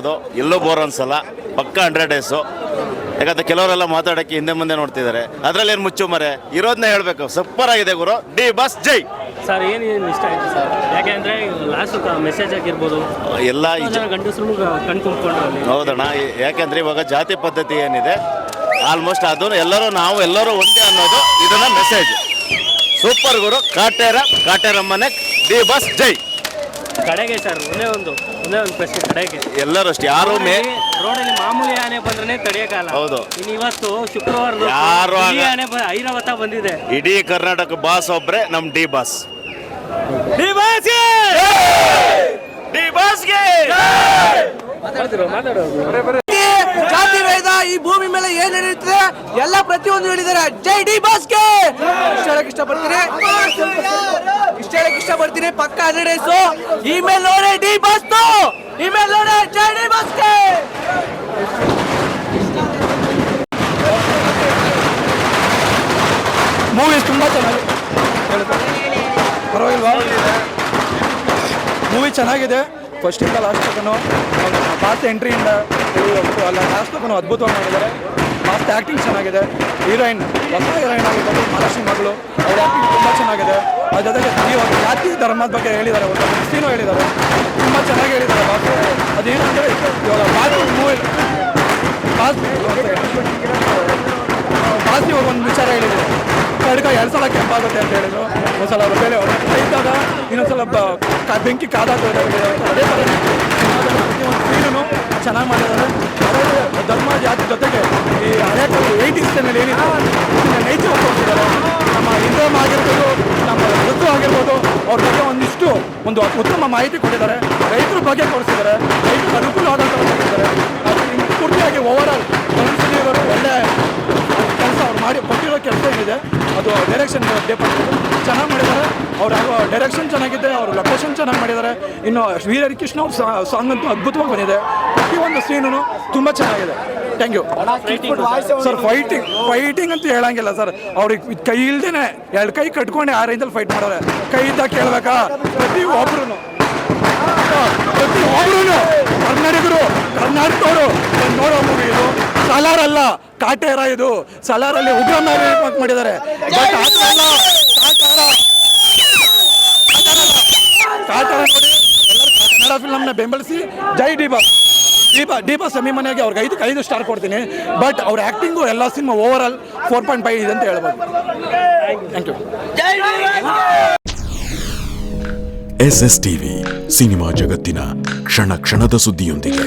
ನೋಡ್ಬೋದು ಎಲ್ಲೂ ಬೋರ್ ಅನ್ಸಲ್ಲ. ಪಕ್ಕ ಹಂಡ್ರೆಡ್ ಡೇಸು ಯಾಕಂದ್ರೆ ಕೆಲವರೆಲ್ಲ ಮಾತಾಡೋಕ್ಕೆ ಹಿಂದೆ ಮುಂದೆ ನೋಡ್ತಿದ್ದಾರೆ. ಅದರಲ್ಲಿ ಏನು ಮುಚ್ಚು ಮರೆ? ಇರೋದನ್ನ ಹೇಳಬೇಕು. ಸೂಪರ್ ಆಗಿದೆ ಗುರು. ಡಿ ಬಸ್ ಜೈ. ಸರ್ ಏನು ಏನು ಇಷ್ಟ ಆಯಿತು ಸರ್? ಯಾಕೆಂದ್ರೆ ಲಾಸ್ಟ್ ಮೆಸೇಜ್ ಆಗಿರ್ಬೋದು ಎಲ್ಲ ಗಂಡಸರು ಕಣ್ ಹೌದಣ್ಣ. ಯಾಕೆಂದ್ರೆ ಇವಾಗ ಜಾತಿ ಪದ್ಧತಿ ಏನಿದೆ ಆಲ್ಮೋಸ್ಟ್ ಅದು ಎಲ್ಲರೂ ನಾವು ಎಲ್ಲರೂ ಒಂದೇ ಅನ್ನೋದು ಇದನ್ನ ಮೆಸೇಜ್ ಸೂಪರ್ ಗುರು. ಕಾಟೇರ ಕಾಟೇರಮ್ಮನೆ. ಡಿ ಬಸ್ ಜೈ. ಕಡೆಗೆ ಸರ್ ಒಂದೇ ಒಂದು ಒಂದೇ ಒಂದು ಪ್ರಶ್ನೆ ಕಡೆಗೆ. ಎಲ್ಲರೂ ಅಷ್ಟೇ ಯಾರು ಮೇ ರೋಡಲ್ಲಿ ಮಾಮೂಲಿ ಆನೆ ಬಂದ್ರೆ ತಡೆಯಕಾಲ ಹೌದು. ಇನ್ನು ಇವತ್ತು ಶುಕ್ರವಾರ ಯಾರು ಆನೆ ಬ- ಐರಾವತ ಬಂದಿದೆ. ಇಡೀ ಕರ್ನಾಟಕ ಬಾಸ್ ಒಬ್ರೆ ನಮ್ ಡಿ ಬಾಸ್. ಡಿ ಬಾಸ್ ಜಾತಿ ಭೇದ ಈ ಭೂಮಿ ಮೇಲೆ ಏನ್ ನಡೆಯುತ್ತದೆ ಎಲ್ಲ ಪ್ರತಿಯೊಂದು ಹೇಳಿದ್ದಾರೆ. ಜೈ ಡಿ ಬಾಸ್ಗೆ ಇಷ್ಟ ಹೇಳಕ್ ಇಷ್ಟಪಡ್ತೀನಿ. ಇಷ್ಟ ಬರ್ತೀನಿ, ಪಕ್ಕ ಡೇಸು ಇಮೇಲ್ ನೋಡಿ ಡಿ ಬಸ್ ಇಮೇಲ್ ನೋಡಿ ಜೈ ಡಿ ಮೂವೀಸ್ ತುಂಬ ಚೆನ್ನಾಗಿದೆ. ಪರವಾಗಿಲ್ವಾ? ಮೂವಿ ಚೆನ್ನಾಗಿದೆ. ಫಸ್ಟಿಂದ ಲಾಸ್ಟ್ ತನಕ ಫಾಸ್ಟ್ ಎಂಟ್ರಿಯಿಂದ ಅಲ್ಲ ಲಾಸ್ಟ್ ತನಕ ಅದ್ಭುತವಾಗಿ ಮಾಡಿದ್ದಾರೆ. ಫಾಸ್ಟ್ ಆ್ಯಕ್ಟಿಂಗ್ ಚೆನ್ನಾಗಿದೆ. ಹೀರೋಯಿನ್ ಹೊಸ ಹೀರೋಯಿನ್ ಆಗಿರ್ಬೋದು ಮಹಾಲಕ್ಷ್ಮಿ ಮಗಳು, ಅವ್ರ ಆ್ಯಕ್ಟಿಂಗ್ ತುಂಬ ಚೆನ್ನಾಗಿದೆ. ಅದ್ರ ಜೊತೆಗೆ ಒಂದು ಜಾತಿ ಧರ್ಮದ ಬಗ್ಗೆ ಹೇಳಿದ್ದಾರೆ. ಒಂದು ಸೀನು ಹೇಳಿದ್ದಾರೆ. ತುಂಬ ಚೆನ್ನಾಗಿ ಹೇಳಿದ್ದಾರೆ ಬಾಸು ಅದೇನಂದರೆ ಇವಾಗ ಬಾಸು ಮೂವಿ ಬಾಸ್ ಇವಾಗ ಒಂದು ವಿಚಾರ ಹೇಳಿದ್ರು ಕಡ್ಗ ಎರಡು ಸಲ ಕೆಂಪಾಗುತ್ತೆ ಅಂತ ಹೇಳಿದ್ರು. ಒಂದ್ಸಲ ಬೇರೆ ಅವರು ಇದ್ದಾಗ ಇನ್ನೊಂದ್ಸಲ ಸಲ ಬೆಂಕಿ ಕಾದಾಗ ಅದೇ ಥರ ಚೆನ್ನಾಗಿ ಮಾಡಿದ್ದಾರೆ ಅದೇ ಧರ್ಮ ಜಾತಿ ಜೊತೆಗೆ ಈ ಹಳೆ ಟೆನ್ನಲ್ಲಿ ಏನಿದೆ? ನೇಚರ್ ತೋರಿಸಿದ್ದಾರೆ ನಮ್ಮ ಇಂಡಮ್ ಆಗಿರ್ಬೋದು, ನಮ್ಮ ಋತು ಆಗಿರ್ಬೋದು, ಅವ್ರ ಬಗ್ಗೆ ಒಂದಿಷ್ಟು ಒಂದು ಉತ್ತಮ ಮಾಹಿತಿ ಕೊಟ್ಟಿದ್ದಾರೆ. ರೈತರ ಬಗ್ಗೆ ತೋರಿಸಿದ್ದಾರೆ. ಅನುಕೂಲವಾದಂಥ ಕೊಟ್ಟಿದ್ದಾರೆ. ಅದು ಇನ್ನು ಪೂರ್ತಿಯಾಗಿ ಓವರ್ ಆಲ್ ಮನುಷ್ಯನಿವರು ಒಳ್ಳೆ ಕೆಲಸ ಅವ್ರು ಮಾಡಿ ಕೊಟ್ಟಿರೋ ಕೆಲಸ ಏನಿದೆ ಅದು ಡೈರೆಕ್ಷನ್ ಡಿಪಾರ್ಟ್ಮೆಂಟ್ ಚೆನ್ನಾಗಿ ಮಾಡಿದ್ದಾರೆ. ಅವ್ರ ಡೈರೆಕ್ಷನ್ ಚೆನ್ನಾಗಿದೆ ಅವ್ರ ಲೊಕೇಶನ್ ಚೆನ್ನಾಗಿ ಮಾಡಿದ್ದಾರೆ. ಇನ್ನು ವೀರ ಹರಿಕೃಷ್ಣ ಅವ್ರ ಸಾಂಗ್ ಅಂತೂ ಅದ್ಭುತವಾಗಿ ಬಂದಿದೆ. ಪ್ರತಿಯೊಂದು ಸೀನು ತುಂಬ ಚೆನ್ನಾಗಿದೆ. Thank you sir fighting fighting ಅಂತ ಹೇಳಂಗಿಲ್ಲ ಸರ್ ಅವ್ರಿಗೆ ಕೈ ಇಲ್ದೇನೆ ಎರಡು ಕೈ ಕಟ್ಕೊಂಡು ಆ ರೇಂಜಲ್ಲಿ ಫೈಟ್ ಮಾಡೋರೆ. ಕೈ ಇದ್ದಾಗ ಕೇಳಬೇಕಾ? ಪ್ರತಿ ಒಬ್ರು ಪ್ರತಿ ಒಬ್ರು ಕನ್ನಡಿಗರು ಕರ್ನಾಟಕವರು ನೋಡೋ ಮೂವಿ ಇದು. ಸಲಾರ್ ಅಲ್ಲ ಕಾಟೇರ ಇದು. ಸಲಾರಲ್ಲಿ ಉಗ್ರನ್ನ ಪಾಕ್ ಮಾಡಿದ್ದಾರೆ? ನ ಕಾಟಾರ. ನೋಡಿ ಎಲ್ಲರೂ ಕನ್ನಡ ಫಿಲಮ್ನ ಬೆಂಬಲಿಸಿ. ಜೈ ಡಿಬಾ ಬಾ ದೀಪ ಸಮಿ ಮನೆಗೆ ಅವ್ರಿಗೆ ಐದಕ್ಕೆ ಐದು ಸ್ಟಾರ್ ಕೊಡ್ತೀನಿ. ಬಟ್ ಅವ್ರ ಆ್ಯಕ್ಟಿಂಗು ಎಲ್ಲ cinema over all four point five ಇದೆ ಅಂತ ಹೇಳ್ಬೋದು. Thank you S S TV cinema ಜಗತ್ತಿನ ಕ್ಷಣ ಕ್ಷಣದ ಸುದ್ದಿಯೊಂದಿಗೆ.